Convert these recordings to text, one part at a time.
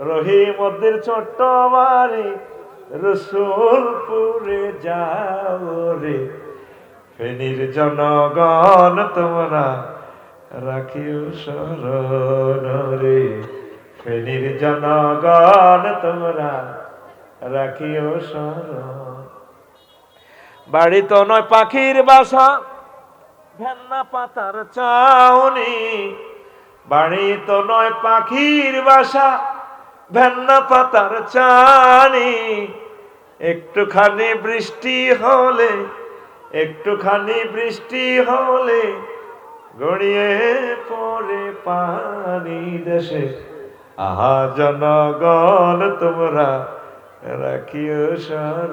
রহিমদের ছোট্ট বাড়ি রসুলপুরে যাও রে। ফেনীর জনগণ, তোমরা রাখিও শরণ রে। ফেনীর জনগণ, তোমরা রাখিও শরণ। বাড়ি তো নয় পাখির বাসা, ভেন্না পাতার চাউনি। বাড়ি তো নয় পাখির বাসা ভেন্না পাতার চানি। একটুখানি বৃষ্টি হলে, একটুখানি বৃষ্টি হলে গড়িয়ে পড়ে পানি দেশে। আহা জনগণ, তোমরা রাখিও সর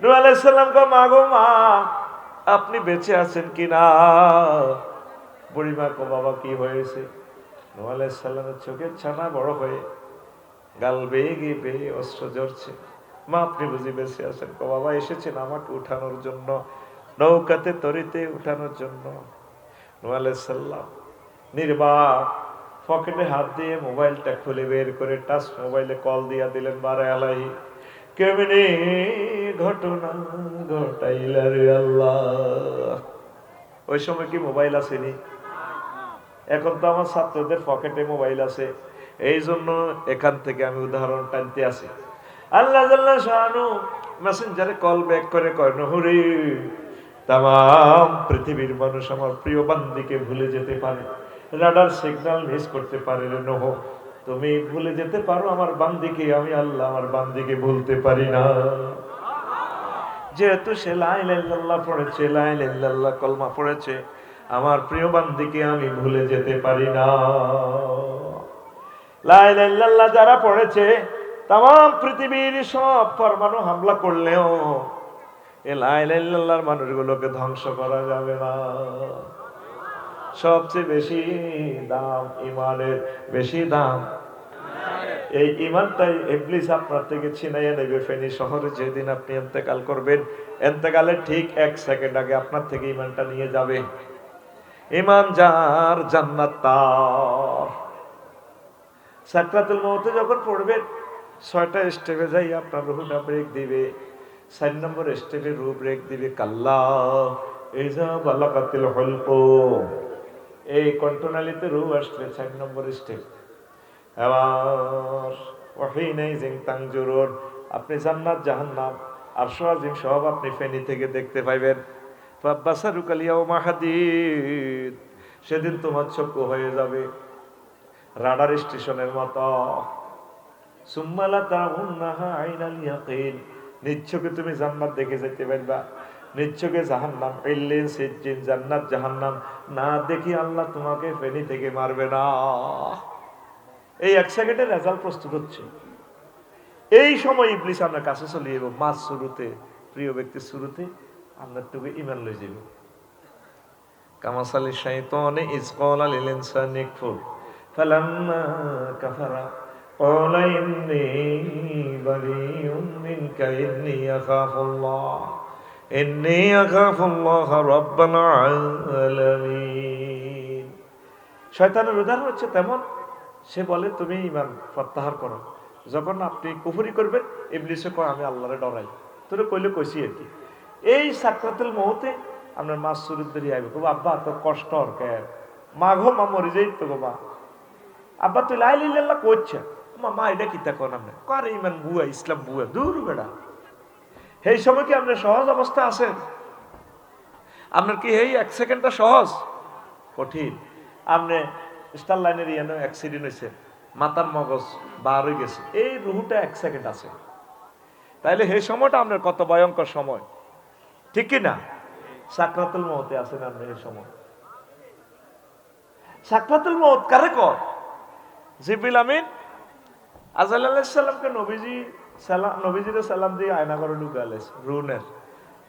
নূহ আলাইহিস সালাম গো মা গো মা, আপনি বেঁচে আছেন কিনা? বুড়িমা কো বাবা, কি হয়েছে? নূহ আলাইহিস সালামের চোখের ছানা বড় হয়ে গাল বেয়ে গিয়ে বেয়ে অস্ত্র ঝরছে। মা, আপনি বুঝি বেঁচে আছেন? কো বাবা এসেছেন আমাকে উঠানোর জন্য, নৌকাতে তরিতে উঠানোর জন্য। নূহ আলাইহিস নির্বাক পকেটে হাত দিয়ে মোবাইলটা খুলে বের করে টাচ মোবাইলে কল দিয়া দিলেন বারে আলাহি কেমনি ঘটনা ঘটাইলা রে আল্লাহ। ওই সময় কি মোবাইল আসেনি? এখন তো আমার ছাত্রদের পকেটে মোবাইল আছে। এই জন্য এখান থেকে আমি উদাহরণ টানতে আসি। আল্লাহ শাহানু মেসেঞ্জারে কল ব্যাক করে কয়, নহরে, তাম পৃথিবীর মানুষ আমার প্রিয় বান্দিকে ভুলে যেতে পারে। রাডার সিগন্যাল মিস করতে পারে রে নহ। তুমি ভুলে যেতে পারো আমার বান্দিকে, আমি আল্লাহ আমার বান্দিকে ভুলতে পারি না। যেহেতু সে লাইল্লাহ পড়েছে লাইল্লাহ কলমা পড়েছে আমার প্রিয় বান্দিকে আমি ভুলে যেতে পারি না। লাইল্লাহ যারা পড়েছে তাম পৃথিবীর সব পরমাণু হামলা করলেও এ লাইল্লাহর মানুষগুলোকে ধ্বংস করা যাবে না। সবচেয়ে বেশি দাম ইমানের বেশি দাম। এই ইমানটাই ইবলিস আপনার থেকে ছিনাইয়া নেবে। ফেনী শহরে যেদিন আপনি এন্তেকাল করবেন, এন্তেকালের ঠিক এক সেকেন্ড আগে আপনার থেকে ইমানটা নিয়ে যাবে। ইমান যার জান্নাত তার। সাকরাতুল মৌতে যখন পড়বেন ছয়টা স্টেপে যাই আপনার রুহুটা ব্রেক দিবে, চার নম্বর স্টেপে রু ব্রেক দিবে, কাল্লা এই যা বালাকাতিল হল্প এই কণ্ঠনালীতে রু আসলে চার নম্বর স্টেপ। এবার ওহি নেই জিং তাংজুরুর আপনি জান্নাত, জাহান্নাম, আর সোয়াজিম সব আপনি ফেনি থেকে দেখতে পাইবেন। মাহাদিদ সেদিন তোমার চক্ষু হয়ে যাবে রাডার স্টেশনের মতো। নিচ্ছকে তুমি জান্নাত দেখে যেতে পারবা। নিচ্ছকে জাহান্নাম, ইল্লিন, সিজ্জিন, জান্নাত, জাহান্নাম। না দেখি আল্লাহ তোমাকে ফেনি থেকে মারবে না। এই এক সেকেন্ডের রেজাল্ট প্রস্তুত হচ্ছে। এই সময় ইবলিস আপনার কাছে চলে যাব মাছ শুরুতে, প্রিয় ব্যক্তির শুরুতে। আপনার তোকে ইমান লই যাবে কামাসালি শাইতানে ইসকাল লিল ইনসানি কুফর ফালাম্মা কাফারা قال إني بريء منك إني أخاف الله إني أخاف الله رب العالمين শয়তানের উদাহরণ হচ্ছে তেমন সে বলে তুমি ইমান প্রত্যাহার করো যখন আপনি কুফুরি করবেন ইবলিসে কয় আমি আল্লাহরে ডরাই তোরে কইলে কইছি আর কি এই সাকরাতুল মহতে আপনার মাছ সুরুদ্দেরই আইবে কব আব্বা তোর কষ্ট আর কে? মা ঘো মা মরি যাই তো গো, মা। আব্বা, তুই লাই লিল্লাহ করছে মা মা, এটা কি তা কোন আপনি? কার ইমান বুয়া, ইসলাম বুয়া? দূর বেড়া। সেই সময় কি আপনার সহজ অবস্থা আছেন আপনার কি এই এক সেকেন্ডটা সহজ? কঠিন। আপনি স্টার লাইনের ইয়ানো অ্যাক্সিডেন্ট হয়েছে মাতার মগজ বার হয়ে গেছে, এই রুহুটা এক সেকেন্ড আছে। তাইলে সেই সময়টা আপনার কত ভয়ঙ্কর সময়। ঠিক না? সাকরাতুল মহতে আছেন আপনি এই সময়? সাকরাতুল মহত কারে কর জিবিল আমিন আজাল নবীজি সালাম নবীজিরে সালাম দিয়ে আয়না করে রুনের।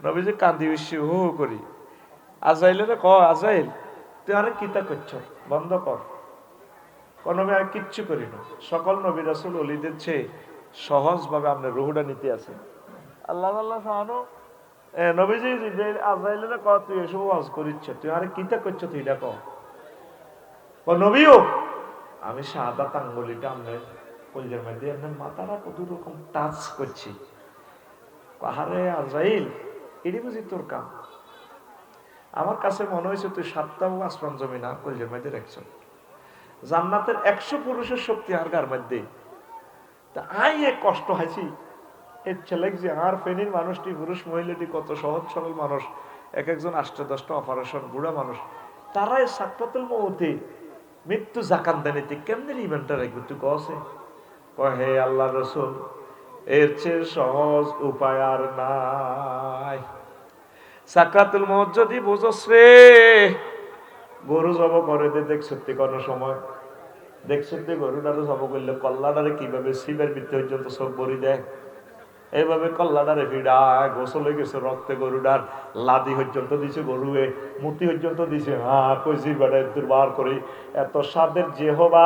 নবীজি কান্দি হু হু করি। ক আজাইল, তুই আরে কিতা করছ? বন্ধ কর। কোন আমি কিচ্ছু করি না। সকল নবী রাসুল অলিদের চেয়ে সহজভাবে আপনার রুহুটা নিতে আছে। আল্লাহ আল্লাহ নবীজি যে আজাইলের ক তুই এসব ওয়াজ করিচ্ছ, তুই আরে কিতা করছ তুই এটা ক নবীও, আমি সাদা আঙ্গুলিটা আপনার কলজের মধ্যে এমনি মাথাটা কত রকম টাচ করছি। পাহাড়ে আজাইল, এটি বুঝি তোর কাম? আমার কাছে মনে হয়েছে তুই সাতটা আসমান জমি না কলজের মধ্যে রাখছ। জান্নাতের একশো পুরুষের শক্তি আর গার মধ্যে। তা আই এ কষ্ট হাসি। এর ছেলে যে আর ফেনীর মানুষটি, পুরুষ মহিলাটি কত সহজ সরল মানুষ। এক একজন আষ্ট দশটা অপারেশন বুড়া মানুষ। তারা এই সাক্ষাতুল মৌতে, মৃত্যু জাকান দানিতে কেমনি ইভেন্টটা রাখবে? তুই কয়, হে আল্লাহ রসুল, এর চেয়ে সহজ উপায় আর নাই। সাকাতুল মত যদি বুঝস রে, গরু জব করে দে, দেখ সত্যি কোনো সময়। দেখ সত্যি গরুটারও জব করলে কল্লাটারে কীভাবে শিবের বৃত্তি পর্যন্ত সব বড়ি দেয়। এইভাবে কল্লাটারে ভিড়ায় গোসলে গেছে রক্তে গরুটার লাদি পর্যন্ত দিছে গরুয়ে মূর্তি পর্যন্ত দিছে হ্যাঁ কইছি বেড়ে দুর্বার করি, এত স্বাদের যে হবা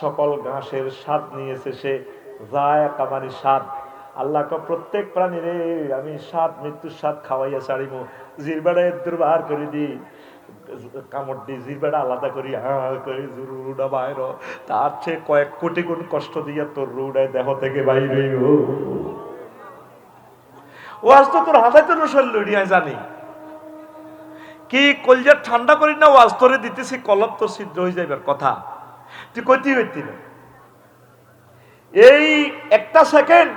সকল ঘাসের স্বাদ নিয়েছে সে যায় কামারি স্বাদ। আল্লাহ ক প্রত্যেক প্রাণীরে আমি স্বাদ, মৃত্যুর স্বাদ খাওয়াইয়া ছাড়িব। জিরবাড়ে দুর্বার করে দিই কামড় দিয়ে জিরবাটা আলাদা করি হ্যাঁ করি রুডা বাইর তার চেয়ে কয়েক কোটি গুণ কষ্ট দিয়া তোর রুডায় দেহ থেকে বাইরে ও আজ তো তোর হাতে তোর লড়িয়া জানি। কি কলজার ঠান্ডা করি না, ওয়াজ তোরে দিতেছি কলব তোর সিদ্ধ হয়ে যাইবার কথা। তুই কইতে হইতি এই একটা সেকেন্ড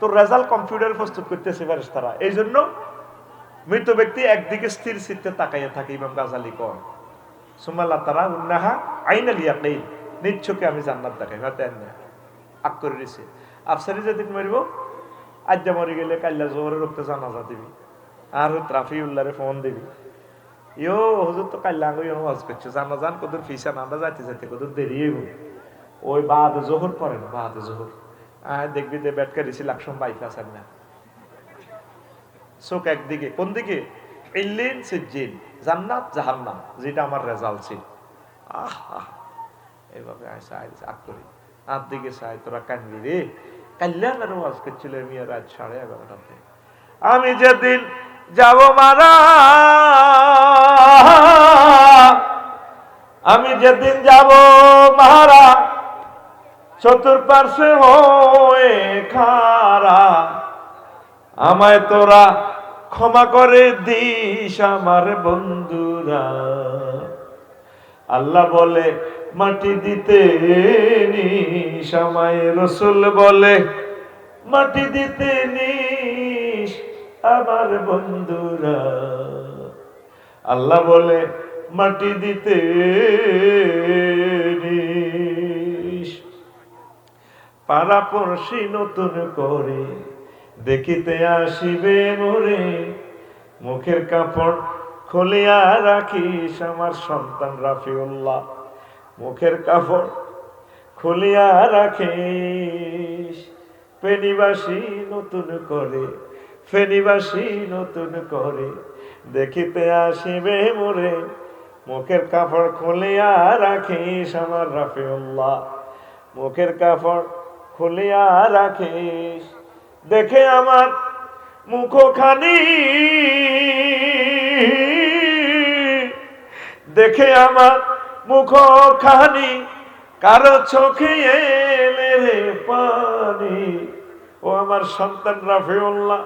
তোর রেজাল্ট কম্পিউটার প্রস্তুত করতেছে তারা এই জন্য মৃত ব্যক্তি একদিকে স্থির চিত্তে তাকাইয়া থাকে, ইমাম গাজালি কর সুমাল্লা তারা উন্নাহা আইনা লিয়া নিচ্ছকে আমি জান্নাত দেখাই না দেন না আগ করে দিছে। আফসারি যেদিন মারিব আজ মরি গেলে কাল্লা জোরে রক্তে জানাজা দিবি। আর ট্রাফি উল্লারে ফোন দিবি। ইয়ো, হুজুর তো কাল্লা আগে ওয়াজ করছে। জানা জান কদুর ফিসা নান্দা যাইতে যাইতে কদুর দেরি হইব। ওই বাদ জোহর পড়েন বাদ জোহর। আহ দেখবি যে ব্যাটকা দিছি লাকসম বাইক আছেন না। চোখ একদিকে কোন দিকে ইল্লিন সিজ্জিন, জান্নাত জাহান্নাম, যেটা আমার রেজাল্ট ছিল। আহ আহ এইভাবে আইসা আইসা আগ করি। আর দিকে চাই তোরা কানবি রে। কাল্যাণের ওয়াজ করছিল মিয়া রাত সাড়ে এগারোটাতে আমি যেদিন যাব মারা আমি যেদিন যাব মারা চতুর্পার্শ্বে হয়ে খারা আমায় তোরা ক্ষমা করে দিস আমার বন্ধুরা আল্লাহ বলে, মাটি দিতে নি আমায় রসুল বলে, মাটি দিতে নিস আমার বন্ধুরা। আল্লাহ বলে, মাটি দিতে পাড়াপড়শি নতুন করে দেখিতে আসিবে মোরে, মুখের কাপড় খুলিয়া রাখিস আমার সন্তান রাফিউল্লাহ। মুখের কাপড় খুলিয়া রাখিস। ফেনিবাসী নতুন করে, ফেনিবাসী নতুন করে, দেখিতে আসিবে মোরে। মুখের কাপড় খুলিয়া রাখিস আমার রাফিউল্লাহ। মুখের কাপড় খুলিয়া রাখিস। দেখে আমার মুখখানি। দেখে আমার মুখ খানি কারও চোখে এলে পানি। ও আমার সন্তান রাফিউল্লাহ,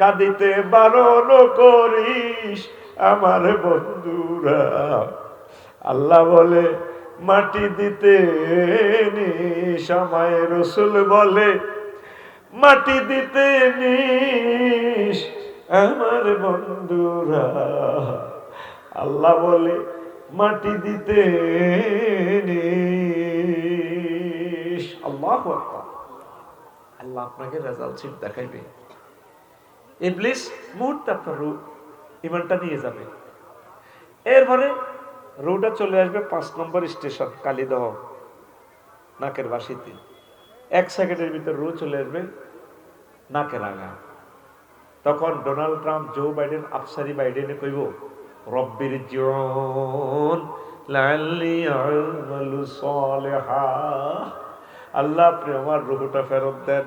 কাঁদিতে বারণ করিস আমার বন্ধুরা। আল্লাহ বলে, মাটি দিতে নি সময় রসুল বলে, মাটি দিতে নিস আমার বন্ধুরা। আল্লাহ বলে, মাটি দিতে আল্লাহ আল্লাহ আপনাকে রেজাল্ট শিট দেখাইবে। ইবলিস মুহূর্তে আপনার রূপ ইমানটা নিয়ে যাবে। এরপরে রোডটা চলে আসবে পাঁচ নম্বর স্টেশন, কালীদহ, নাকের বাসিতে। এক সেকেন্ডের ভিতর রু চলে আসবে নাকের আগা তখন ডোনাল্ড ট্রাম্প, জো বাইডেন, আফসারি বাইডেনে কইব রব্বির জন আল্লাহ আপনি আমার রুহুটা ফেরত দেন।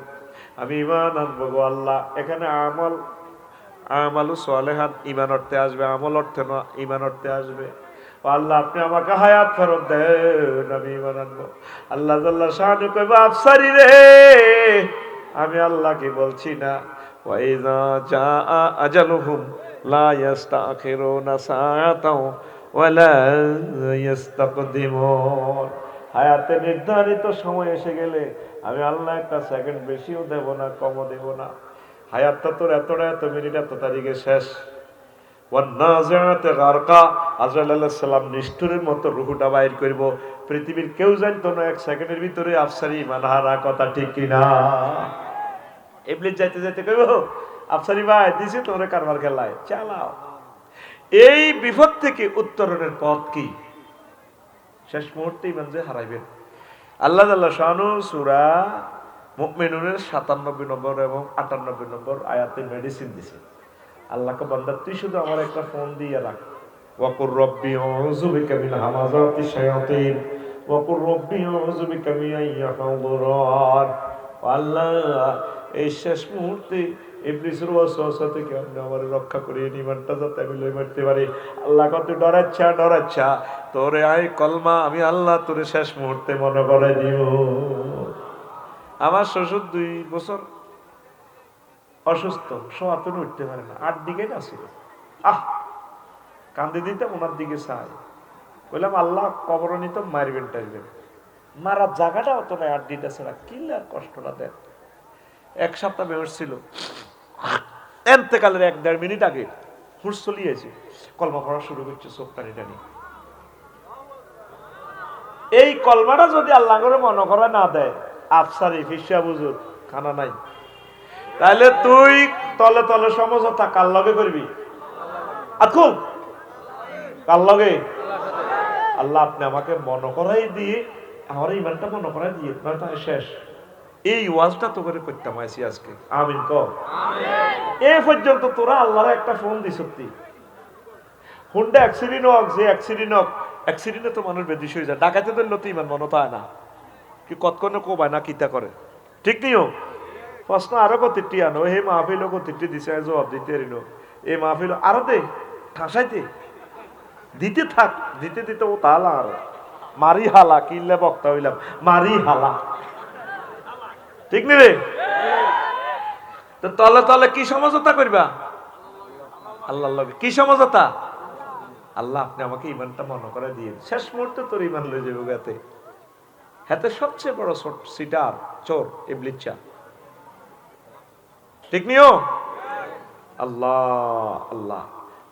আমি ইমান আনব গো আল্লাহ। এখানে আমল, আমালু সালেহান ইমান অর্থে আসবে, আমল অর্থে না ইমান অর্থে আসবে। আল্লাহ, আপনি আমাকে হায়াত ফেরত দেন, আমি ইমান আনব। আল্লাহ জাল্লাহ শাহানু কইব, আফসারি রে। আমি আল্লাহকে বলছি না। ওয়াইজা জা আজালুহুম লা ইয়াস্তাখিরুনা সাআতাও ওয়ালা ইয়াস্তাকদিমুন। হায়াতে নির্ধারিত সময় এসে গেলে আমি আল্লাহ একটা সেকেন্ড বেশিও দেব না, কমও দেব না। হায়াতটা তোর এতটা, এত মিনিট এত তারিখে শেষ। সালাম নিষ্ঠুরের মতো রুহুটা বাইর করব। পৃথিবীর কেউ জানতো না এক সেকেন্ডের ভিতরে আফসারি ইমান হারা কথা ঠিক কিনা। ইবলিস যাইতে যাইতে কইব, আফসারি ভাই, দিছি তোরে কারবার খেলায়, চালাও। এই বিপদ থেকে উত্তরণের পথ কি? শেষ মুহূর্তে ইমান যে হারাইবেন। আল্লাহ আল্লাহ শানু সুরা মুকমিনুনের সাতানব্বই নম্বর এবং আটানব্বই নম্বর আয়াতে মেডিসিন দিছে। আল্লাহকে বান্দা, তুই শুধু আমার একটা ফোন দিয়ে রাখ। ওয়াকুর রব্বি আউযু বিকা মিন হামাযাতি শায়াতিন, ওয়াকুর রব্বি আউযু বিকা মিন আল্লাহ এই শেষ মুহূর্তে আমার রক্ষা করে নিমানটা আমি মারতে পারি। আল্লাহ ডরাচ্ছা তোরে কলমা, আমি আল্লাহ তোরে শেষ মুহূর্তে মনে আমার শ্বশুর দুই বছর অসুস্থ সোয়াতন উঠতে পারে না। আট দিকে না ছিল। আহ! কান্দি দিতে ওনার দিকে চাই। বললাম আল্লাহ কবর নিত মারবেন, টারবেন। মারার জায়গাটা অত নয় আট দিটা ছাড়া কিল্লার কষ্টটা দেন? এক সপ্তাহ বেহস ছিল। এনতেকালের এক দেড় মিনিট আগে হুঁস চলিয়েছে, কলমা পড়া শুরু করছে চোখ টানি টানি এই কলমাটা যদি আল্লাহ করে মনে করা না দেয়, আফসারি ফিসা বুজুর, খানা নাই। তাহলে তুই তলে তলে সমঝোতা কার লগে করবি? আকুল কার লগে? আল্লাহ আপনি আমাকে মনে করাই দিয়ে, আমার ইমানটা মনে করাই দিয়ে শেষ। এই ওয়াজটা তো করে করতাম আইসি আজকে। আমিন ক এ পর্যন্ত তোরা আল্লাহর একটা ফোন দি সত্যি। হুন্ডা অ্যাক্সিডেন্ট হোক, যে অ্যাক্সিডেন্ট হোক অ্যাক্সিডেন্টে তো মানুষ বেদিস হয়ে যায়। ডাকাতে তো লতি ইমান মনে হয় না। কি কতক্ষণে কোবায় না কিতা করে। ঠিক নিও প্রশ্ন আরও কতিটি আনো। হে মাহফিল কতিটি দিছে জবাব দিতে এরিনো এই মাহফিল আরও দে ঠাসাইতে দিতে থাক, দিতে দিতে ও তালা আর। মারি হালা কিনলে বক্তা হইলাম। মারি হালা ঠিক নি রে? কি সমঝোতা করবা? আল্লাহ কি সমঝোতা? আল্লাহ আপনি আমাকে ইমানটা মনে করে দিয়ে শেষ মুহূর্তে তোর ইমান লয়ে যাবে গাতে। হাতে সবচেয়ে বড় সিটার, চোর ইবলিচ্ছা ঠিক নিও? আল্লাহ আল্লাহ।